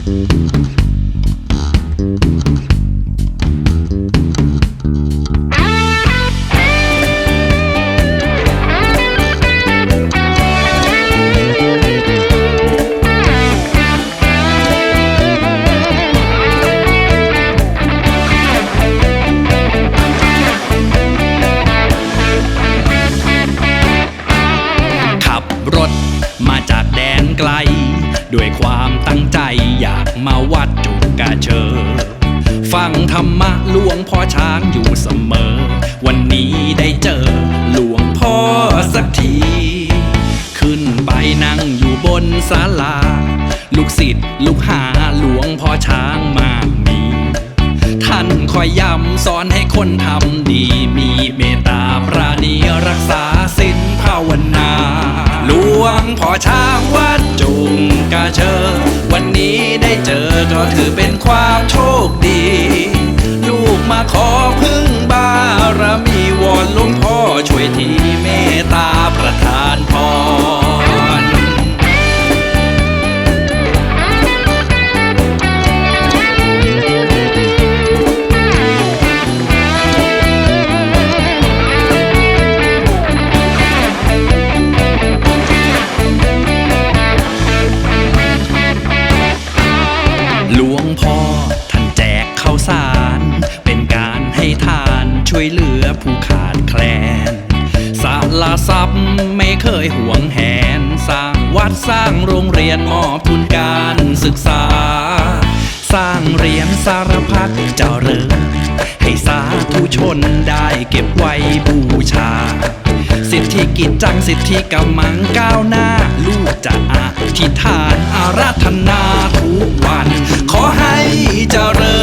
ขับรถมาจากแดนไกล ด้วยความตั้งใจอยากมาวัดจุกาเชอ ฟังธรรมะหลวงพ่อช้างอยู่เสมอ วันนี้ได้เจอหลวงพ่อสักที ขึ้นไปนั่งอยู่บนศาลา ลูกศิษย์ลูกหาหลวงพ่อช้างมากมี ท่านคอยย้ำสอนให้คนทำดีมีเมตตาปราณีรักษาศีลภาวนา หลวงพ่อช้างวัด จุงกาเชอวันนี้ได้เจอก็ถือเป็นความโชคดี ลูกมาขอ ลวงพ่อท่านแจกข้าวสาร เป็นการให้ทานช่วยเหลือผู้ขาดแคลนสาลาทรัพย์ไม่เคยห่วงแหน สร้างวัดสร้างโรงเรียนมอบทุนการศึกษา สร้างเหรียญสารพัดเจริญให้สาธุชนได้เก็บไว้บูชา สิทธิกิจจังสิทธิกำมังก้าวหน้า ลูกจะอาธิษฐานอาราธนาทุกวัน ขอให้เจริญ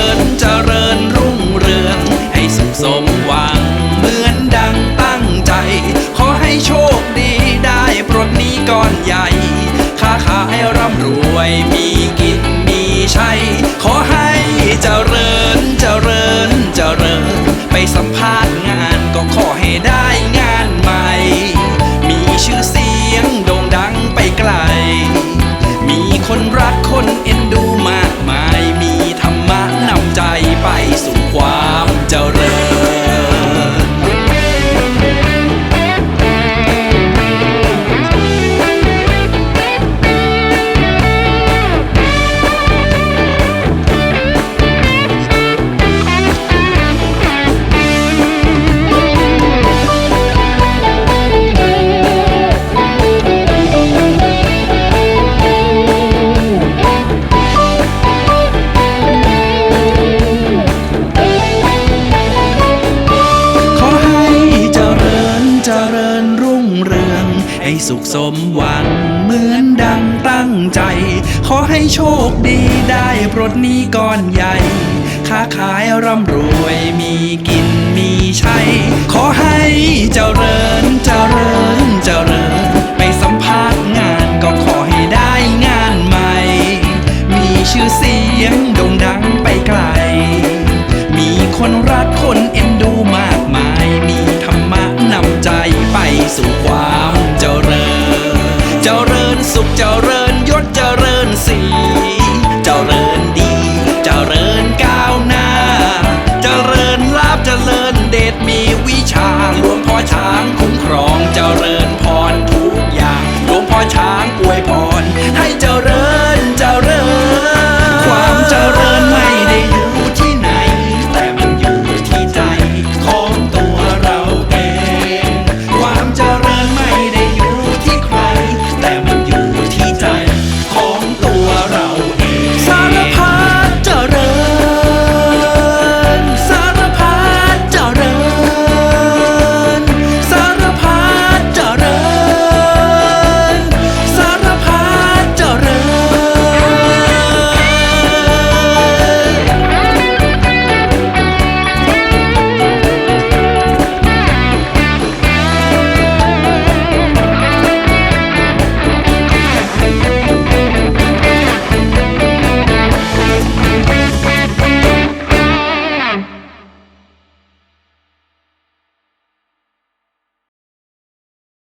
สมหวังเหมือนดังตั้งใจ ขอให้โชคดีได้ปลดหนี้ก้อนใหญ่ ค้าขายร่ำรวยมีกินมีใช้ ขอให้เจริญเจริญเจริญ ไปสัมภาษณ์งานก็ขอให้ได้งานใหม่ มีชื่อเสียงโด่งดังไปไกล มีคนรักคนเอ็นดูมากมาย มีธรรมะนำใจไปสู่ความ สุขจะร